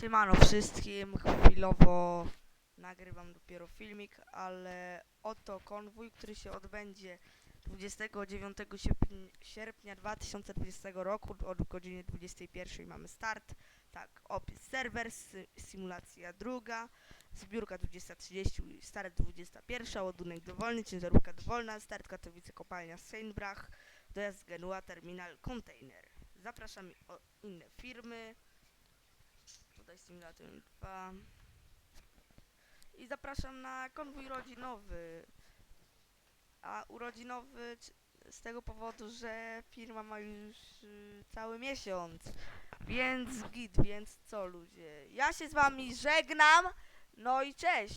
Siemano wszystkim, chwilowo nagrywam dopiero filmik, ale oto konwój, który się odbędzie 29 sierpnia, sierpnia 2020 roku od godziny 21 mamy start. Tak, opis serwer, sy, symulacja druga, zbiórka 20.30, start 21, ładunek dowolny, ciężarówka dowolna, start Katowice, kopalnia Seinbrach, dojazd Genua, terminal, container. Zapraszam inne firmy. Tutaj Simulator 2. I zapraszam na konwój rodzinowy. A urodzinowy z tego powodu, że firma ma już y, cały miesiąc. Więc git, więc co ludzie. Ja się z wami żegnam. No i cześć.